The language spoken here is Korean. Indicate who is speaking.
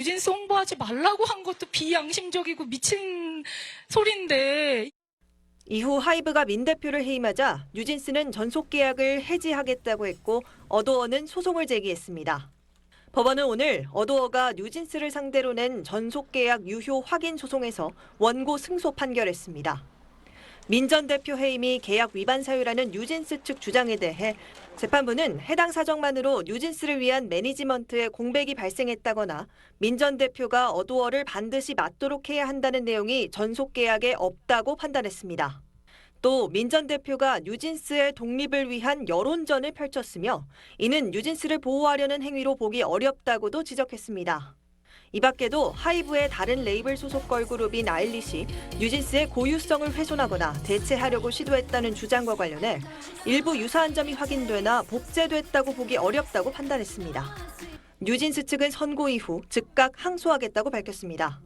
Speaker 1: 뉴진스 홍보하지 말라고 한 것도 비양심적이고 미친 소리인데
Speaker 2: 이후 하이브가 민 대표를 해임하자 뉴진스는 전속 계약을 해지하겠다고 했고 어도어는 소송을 제기했습니다. 법원은 오늘 어도어가 뉴진스를 상대로 낸 전속 계약 유효 확인 소송에서 원고 승소 판결했습니다. 민 전 대표 해임이 계약 위반 사유라는 뉴진스 측 주장에 대해 재판부는 해당 사정만으로 뉴진스를 위한 매니지먼트에 공백이 발생했다거나 민 전 대표가 어도어를 반드시 맞도록 해야 한다는 내용이 전속 계약에 없다고 판단했습니다. 또 민 전 대표가 뉴진스의 독립을 위한 여론전을 펼쳤으며 이는 뉴진스를 보호하려는 행위로 보기 어렵다고도 지적했습니다. 이 밖에도 하이브의 다른 레이블 소속 걸그룹인 아일리시, 뉴진스의 고유성을 훼손하거나 대체하려고 시도했다는 주장과 관련해 일부 유사한 점이 확인되나 복제됐다고 보기 어렵다고 판단했습니다. 뉴진스 측은 선고 이후 즉각 항소하겠다고 밝혔습니다.